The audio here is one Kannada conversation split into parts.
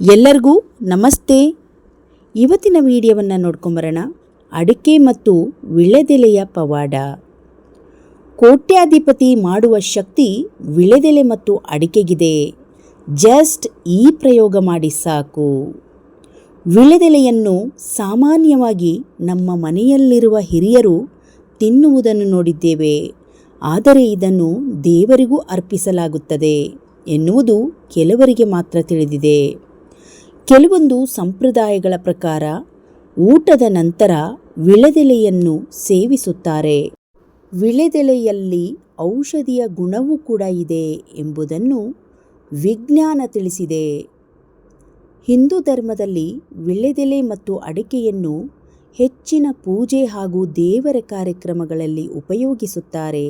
ಎಲ್ಲರಿಗೂ ನಮಸ್ತೆ. ಇವತ್ತಿನ ವಿಡಿಯೋವನ್ನು ನೋಡ್ಕೊಂಬರೋಣ. ಅಡಿಕೆ ಮತ್ತು ವಿಳೆದೆಲೆಯ ಪವಾಡ. ಕೋಟ್ಯಾಧಿಪತಿ ಮಾಡುವ ಶಕ್ತಿ ವಿಳೆದೆಲೆ ಮತ್ತು ಅಡಿಕೆಗಿದೆ. ಜಸ್ಟ್ ಈ ಪ್ರಯೋಗ ಮಾಡಿ ಸಾಕು. ವಿಳೆದೆಲೆಯನ್ನು ಸಾಮಾನ್ಯವಾಗಿ ನಮ್ಮ ಮನೆಯಲ್ಲಿರುವ ಹಿರಿಯರು ತಿನ್ನುವುದನ್ನು ನೋಡಿದ್ದೇವೆ. ಆದರೆ ಇದನ್ನು ದೇವರಿಗೂ ಅರ್ಪಿಸಲಾಗುತ್ತದೆ ಎನ್ನುವುದು ಕೆಲವರಿಗೆ ಮಾತ್ರ ತಿಳಿದಿದೆ. ಕೆಲವೊಂದು ಸಂಪ್ರದಾಯಗಳ ಪ್ರಕಾರ ಊಟದ ನಂತರ ವಿಳೆದೆಲೆಯನ್ನು ಸೇವಿಸುತ್ತಾರೆ. ವಿಳೆದೆಲೆಯಲ್ಲಿ ಔಷಧಿಯ ಗುಣವೂ ಕೂಡ ಇದೆ ಎಂಬುದನ್ನು ವಿಜ್ಞಾನ ತಿಳಿಸಿದೆ. ಹಿಂದೂ ಧರ್ಮದಲ್ಲಿ ವಿಳೆದೆಲೆ ಮತ್ತು ಅಡಿಕೆಯನ್ನು ಹೆಚ್ಚಿನ ಪೂಜೆ ಹಾಗೂ ದೇವರ ಕಾರ್ಯಕ್ರಮಗಳಲ್ಲಿ ಉಪಯೋಗಿಸುತ್ತಾರೆ.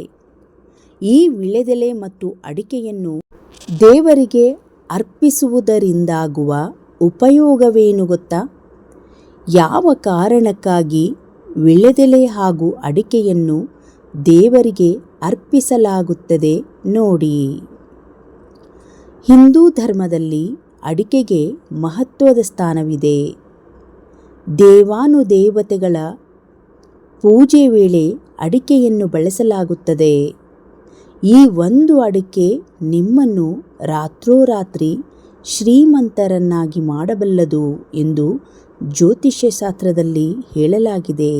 ಈ ವಿಳೆದೆಲೆ ಮತ್ತು ಅಡಿಕೆಯನ್ನು ದೇವರಿಗೆ ಅರ್ಪಿಸುವುದರಿಂದಾಗುವ ಉಪಯೋಗವೇನು ಗೊತ್ತಾ? ಯಾವ ಕಾರಣಕ್ಕಾಗಿ ವಿಳೆದೆಲೆ ಹಾಗೂ ಅಡಿಕೆಯನ್ನು ದೇವರಿಗೆ ಅರ್ಪಿಸಲಾಗುತ್ತದೆ ನೋಡಿ. ಹಿಂದೂ ಧರ್ಮದಲ್ಲಿ ಅಡಿಕೆಗೆ ಮಹತ್ವದ ಸ್ಥಾನವಿದೆ. ದೇವಾನುದೇವತೆಗಳ ಪೂಜೆ ವೇಳೆ ಅಡಿಕೆಯನ್ನು ಬಳಸಲಾಗುತ್ತದೆ. ಈ ಒಂದು ಅಡಿಕೆ ನಿಮ್ಮನ್ನು ರಾತ್ರೋರಾತ್ರಿ ಶ್ರೀಮಂತರನ್ನಾಗಿ ಮಾಡಬಲ್ಲದು ಎಂದು ಜ್ಯೋತಿಷ್ಯಶಾಸ್ತ್ರದಲ್ಲಿ ಹೇಳಲಾಗಿದೆ.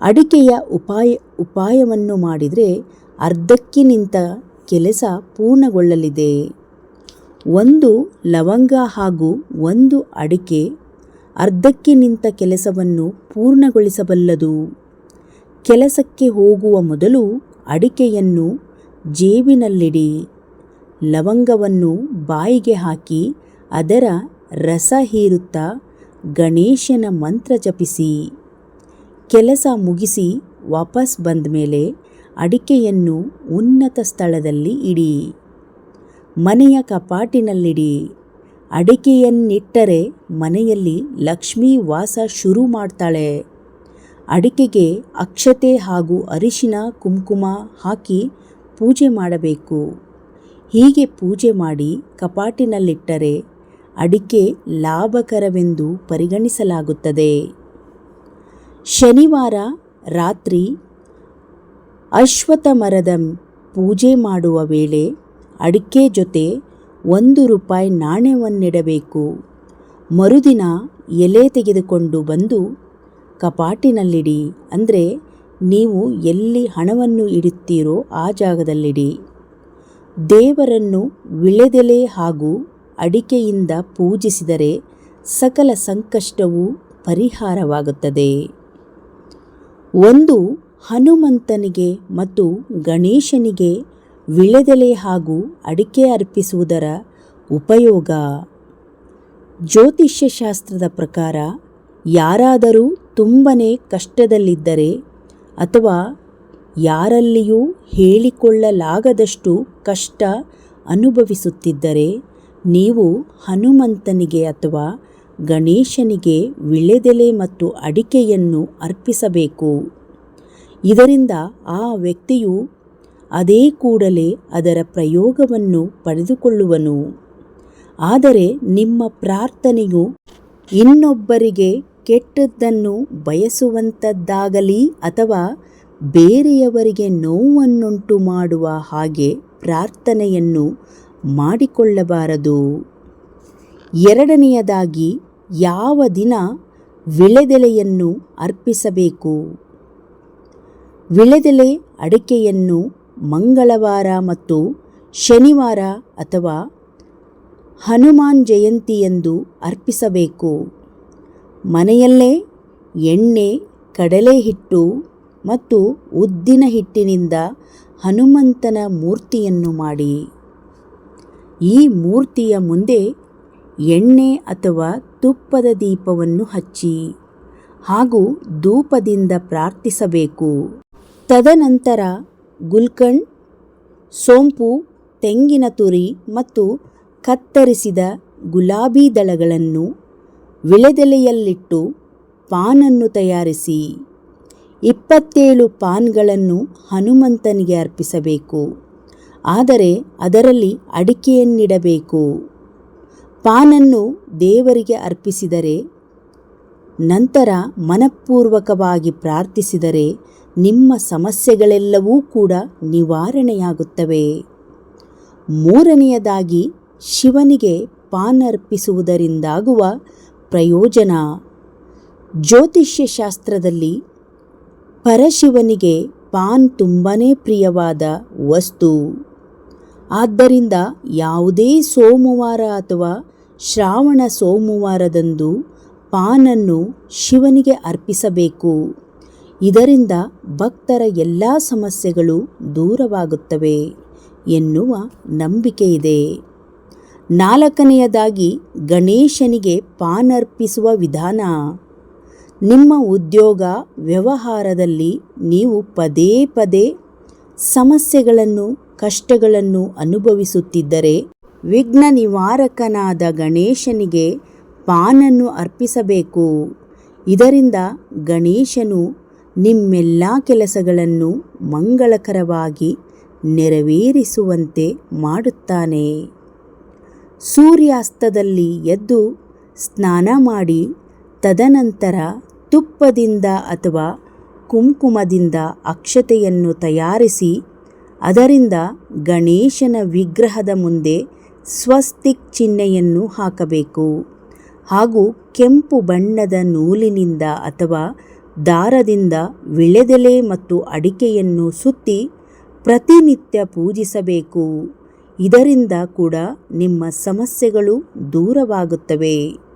ಅಡಿಕೆಯ ಉಪಾಯ, ಉಪಾಯವನ್ನು ಮಾಡಿದರೆ ಅರ್ಧಕ್ಕೆ ನಿಂತ ಕೆಲಸ ಪೂರ್ಣಗೊಳ್ಳಲಿದೆ. ಒಂದು ಲವಂಗ ಹಾಗೂ ಒಂದು ಅಡಿಕೆ ಅರ್ಧಕ್ಕೆ ನಿಂತ ಕೆಲಸವನ್ನು ಪೂರ್ಣಗೊಳಿಸಬಲ್ಲದು. ಕೆಲಸಕ್ಕೆ ಹೋಗುವ ಮೊದಲು ಅಡಿಕೆಯನ್ನು ಜೇಬಿನಲ್ಲಿಡಿ. ಲವಂಗವನ್ನು ಬಾಯಿಗೆ ಹಾಕಿ ಅದರ ರಸ ಹೀರುತ್ತಾ ಗಣೇಶನ ಮಂತ್ರ ಜಪಿಸಿ. ಕೆಲಸ ಮುಗಿಸಿ ವಾಪಸ್ ಬಂದ ಮೇಲೆ ಅಡಿಕೆಯನ್ನು ಉನ್ನತ ಸ್ಥಳದಲ್ಲಿ ಇಡಿ. ಮನೆಯ ಕಪಾಟಿನಲ್ಲಿಡಿ. ಅಡಿಕೆಯನ್ನಿಟ್ಟರೆ ಮನೆಯಲ್ಲಿ ಲಕ್ಷ್ಮೀ ವಾಸ ಶುರು ಮಾಡ್ತಾಳೆ. ಅಡಿಕೆಗೆ ಅಕ್ಷತೆ ಹಾಗೂ ಅರಿಶಿನ ಕುಂಕುಮ ಹಾಕಿ ಪೂಜೆ ಮಾಡಬೇಕು. ಹೀಗೆ ಪೂಜೆ ಮಾಡಿ ಕಪಾಟಿನಲ್ಲಿಟ್ಟರೆ ಅಡಿಕೆ ಲಾಭಕರವೆಂದು ಪರಿಗಣಿಸಲಾಗುತ್ತದೆ. ಶನಿವಾರ ರಾತ್ರಿ ಅಶ್ವಥ ಮರದ ಪೂಜೆ ಮಾಡುವ ವೇಳೆ ಅಡಿಕೆ ಜೊತೆ ಒಂದು ರೂಪಾಯಿ ನಾಣ್ಯವನ್ನಿಡಬೇಕು. ಮರುದಿನ ಎಲೆ ತೆಗೆದುಕೊಂಡು ಬಂದು ಕಪಾಟಿನಲ್ಲಿಡಿ. ಅಂದರೆ ನೀವು ಎಲ್ಲಿ ಹಣವನ್ನು ಇಡುತ್ತೀರೋ ಆ ಜಾಗದಲ್ಲಿಡಿ. ದೇವರನ್ನು ವಿಳೆದೆಲೆ ಹಾಗೂ ಅಡಿಕೆಯಿಂದ ಪೂಜಿಸಿದರೆ ಸಕಲ ಸಂಕಷ್ಟವೂ ಪರಿಹಾರವಾಗುತ್ತದೆ. ಒಂದು ಹನುಮಂತನಿಗೆ ಮತ್ತು ಗಣೇಶನಿಗೆ ವಿಳೆದೆಲೆ ಹಾಗೂ ಅಡಿಕೆ ಅರ್ಪಿಸುವುದರ ಉಪಯೋಗ. ಜ್ಯೋತಿಷ್ಯಶಾಸ್ತ್ರದ ಪ್ರಕಾರ ಯಾರಾದರೂ ತುಂಬನೇ ಕಷ್ಟದಲ್ಲಿದ್ದರೆ ಅಥವಾ ಯಾರಲ್ಲಿಯೂ ಹೇಳಿಕೊಳ್ಳಲಾಗದಷ್ಟು ಕಷ್ಟ ಅನುಭವಿಸುತ್ತಿದ್ದರೆ ನೀವು ಹನುಮಂತನಿಗೆ ಅಥವಾ ಗಣೇಶನಿಗೆ ವಿಳೆದೆಲೆ ಮತ್ತು ಅಡಿಕೆಯನ್ನು ಅರ್ಪಿಸಬೇಕು. ಇದರಿಂದ ಆ ವ್ಯಕ್ತಿಯು ಅದೇ ಕೂಡಲೇ ಅದರ ಪ್ರಯೋಗವನ್ನು ಪಡೆದುಕೊಳ್ಳುವನು. ಆದರೆ ನಿಮ್ಮ ಪ್ರಾರ್ಥನೆಯು ಇನ್ನೊಬ್ಬರಿಗೆ ಕೆಟ್ಟದ್ದನ್ನು ಬಯಸುವಂಥದ್ದಾಗಲಿ ಅಥವಾ ಬೇರೆಯವರಿಗೆ ನೋವನ್ನುಂಟು ಮಾಡುವ ಹಾಗೆ ಪ್ರಾರ್ಥನೆಯನ್ನು ಮಾಡಿಕೊಳ್ಳಬಾರದು. ಎರಡನೆಯದಾಗಿ, ಯಾವ ದಿನ ವಿಳೆದೆಲೆಯನ್ನು ಅರ್ಪಿಸಬೇಕು? ವಿಳೆದೆಲೆ ಅಡಿಕೆಯನ್ನು ಮಂಗಳವಾರ ಮತ್ತು ಶನಿವಾರ ಅಥವಾ ಹನುಮಾನ್ ಜಯಂತಿಯೆಂದು ಅರ್ಪಿಸಬೇಕು. ಮನೆಯಲ್ಲೇ ಎಣ್ಣೆ ಕಡಲೆ ಹಿಟ್ಟು ಮತ್ತು ಉದ್ದಿನ ಹಿಟ್ಟಿನಿಂದ ಹನುಮಂತನ ಮೂರ್ತಿಯನ್ನು ಮಾಡಿ. ಈ ಮೂರ್ತಿಯ ಮುಂದೆ ಎಣ್ಣೆ ಅಥವಾ ತುಪ್ಪದ ದೀಪವನ್ನು ಹಚ್ಚಿ ಹಾಗೂ ಧೂಪದಿಂದ ಪ್ರಾರ್ಥಿಸಬೇಕು. ತದನಂತರ ಗುಲ್ಕಂಡ್, ಸೋಂಪು, ತೆಂಗಿನ ತುರಿ ಮತ್ತು ಕತ್ತರಿಸಿದ ಗುಲಾಬಿ ದಳಗಳನ್ನು ವಿಳೆದೆಲೆಯಲ್ಲಿಟ್ಟು ಪಾನನ್ನು ತಯಾರಿಸಿ. ಇಪ್ಪತ್ತೇಳು ಪಾನ್ಗಳನ್ನು ಹನುಮಂತನಿಗೆ ಅರ್ಪಿಸಬೇಕು. ಆದರೆ ಅದರಲ್ಲಿ ಅಡಿಕೆಯನ್ನಿಡಬೇಕು. ಪಾನನ್ನು ದೇವರಿಗೆ ಅರ್ಪಿಸಿದರೆ, ನಂತರ ಮನಪೂರ್ವಕವಾಗಿ ಪ್ರಾರ್ಥಿಸಿದರೆ ನಿಮ್ಮ ಸಮಸ್ಯೆಗಳೆಲ್ಲವೂ ಕೂಡ ನಿವಾರಣೆಯಾಗುತ್ತವೆ. ಮೂರನೆಯದಾಗಿ, ಶಿವನಿಗೆ ಪಾನ್ ಅರ್ಪಿಸುವುದರಿಂದಾಗುವ ಪ್ರಯೋಜನ. ಜ್ಯೋತಿಷ್ಯ ಶಾಸ್ತ್ರದಲ್ಲಿ ಪರಶಿವನಿಗೆ ಪಾನ್ ತುಂಬನೇ ಪ್ರಿಯವಾದ ವಸ್ತು. ಆದ್ದರಿಂದ ಯಾವುದೇ ಸೋಮವಾರ ಅಥವಾ ಶ್ರಾವಣ ಸೋಮವಾರದಂದು ಪಾನನ್ನು ಶಿವನಿಗೆ ಅರ್ಪಿಸಬೇಕು. ಇದರಿಂದ ಭಕ್ತರ ಎಲ್ಲ ಸಮಸ್ಯೆಗಳು ದೂರವಾಗುತ್ತವೆ ಎನ್ನುವ ನಂಬಿಕೆ ಇದೆ ನಾಲ್ಕನೆಯದಾಗಿ ಗಣೇಶನಿಗೆ ಪಾನರ್ಪಿಸುವ ವಿಧಾನ. ನಿಮ್ಮ ಉದ್ಯೋಗ ವ್ಯವಹಾರದಲ್ಲಿ ನೀವು ಪದೇ ಪದೇ ಸಮಸ್ಯೆಗಳನ್ನು, ಕಷ್ಟಗಳನ್ನು ಅನುಭವಿಸುತ್ತಿದ್ದರೆ ವಿಘ್ನ ನಿವಾರಕನಾದ ಗಣೇಶನಿಗೆ ಪಾನನ್ನು ಅರ್ಪಿಸಬೇಕು. ಇದರಿಂದ ಗಣೇಶನು ನಿಮ್ಮೆಲ್ಲ ಕೆಲಸಗಳನ್ನು ಮಂಗಳಕರವಾಗಿ ನೆರವೇರಿಸುವಂತೆ ಮಾಡುತ್ತಾನೆ. ಸೂರ್ಯಾಸ್ತದಲ್ಲಿ ಎದ್ದು ಸ್ನಾನ ಮಾಡಿ ತದನಂತರ ತುಪ್ಪದಿಂದ ಅಥವಾ ಕುಂಕುಮದಿಂದ ಅಕ್ಷತೆಯನ್ನು ತಯಾರಿಸಿ ಅದರಿಂದ ಗಣೇಶನ ವಿಗ್ರಹದ ಮುಂದೆ ಸ್ವಸ್ತಿಕ್ ಚಿಹ್ನೆಯನ್ನು ಹಾಕಬೇಕು. ಹಾಗೂ ಕೆಂಪು ಬಣ್ಣದ ನೂಲಿನಿಂದ ಅಥವಾ ದಾರದಿಂದ ವಿಳೆದೆಲೆ ಮತ್ತು ಅಡಿಕೆಯನ್ನು ಸುತ್ತಿ ಪ್ರತಿನಿತ್ಯ ಪೂಜಿಸಬೇಕು. ಇದರಿಂದ ಕೂಡ ನಿಮ್ಮ ಸಮಸ್ಯೆಗಳು ದೂರವಾಗುತ್ತವೆ.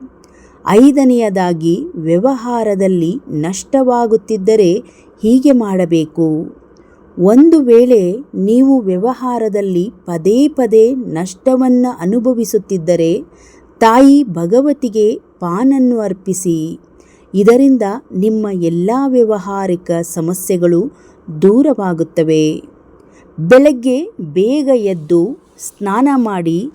ಐದನೆಯದಾಗಿ ವ್ಯವಹಾರದಲ್ಲಿ ನಷ್ಟವಾಗುತ್ತಿದ್ದರೆ ಹೀಗೆ ಮಾಡಬೇಕು. ಒಂದು ವೇಳೆ ನೀವು ವ್ಯವಹಾರದಲ್ಲಿ ಪದೇ ಪದೇ ನಷ್ಟವನ್ನು ಅನುಭವಿಸುತ್ತಿದ್ದರೆ ತಾಯಿ ಭಗವತಿಗೆ ಪಾನನ್ನು ಅರ್ಪಿಸಿ. ಇದರಿಂದ ನಿಮ್ಮ ಎಲ್ಲ ವ್ಯವಹಾರಿಕ ಸಮಸ್ಯೆಗಳು ದೂರವಾಗುತ್ತವೆ. ಬೆಳಗ್ಗೆ ಬೇಗ ಎದ್ದು ಸ್ನಾನ ಮಾಡಿ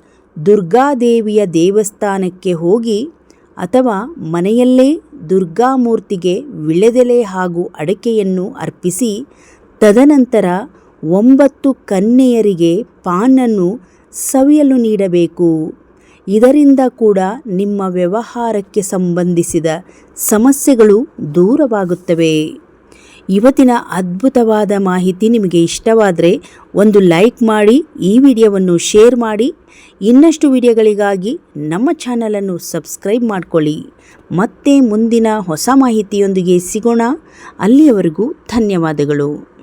ದುರ್ಗಾದೇವಿಯ ದೇವಸ್ಥಾನಕ್ಕೆ ಹೋಗಿ ಅಥವಾ ಮನೆಯಲ್ಲೇ ದುರ್ಗಾಮೂರ್ತಿಗೆ ವಿಳೆದೆಲೆ ಹಾಗೂ ಅಡಕೆಯನ್ನು ಅರ್ಪಿಸಿ, ತದನಂತರ ಒಂಬತ್ತು ಕನ್ಯೆಯರಿಗೆ ಪಾನನ್ನು ಸವಿಯಲು ನೀಡಬೇಕು. ಇದರಿಂದ ಕೂಡ ನಿಮ್ಮ ವ್ಯವಹಾರಕ್ಕೆ ಸಂಬಂಧಿಸಿದ ಸಮಸ್ಯೆಗಳು ದೂರವಾಗುತ್ತವೆ. ಇವತ್ತಿನ ಅದ್ಭುತವಾದ ಮಾಹಿತಿ ನಿಮಗೆ ಇಷ್ಟವಾದರೆ ಒಂದು ಲೈಕ್ ಮಾಡಿ, ಈ ವಿಡಿಯೋವನ್ನು ಶೇರ್ ಮಾಡಿ. ಇನ್ನಷ್ಟು ವಿಡಿಯೋಗಳಿಗಾಗಿ ನಮ್ಮ ಚಾನಲನ್ನು ಸಬ್ಸ್ಕ್ರೈಬ್ ಮಾಡಿಕೊಳ್ಳಿ. ಮತ್ತೆ ಮುಂದಿನ ಹೊಸ ಮಾಹಿತಿಯೊಂದಿಗೆ ಸಿಗೋಣ. ಅಲ್ಲಿಯವರೆಗೂ ಧನ್ಯವಾದಗಳು.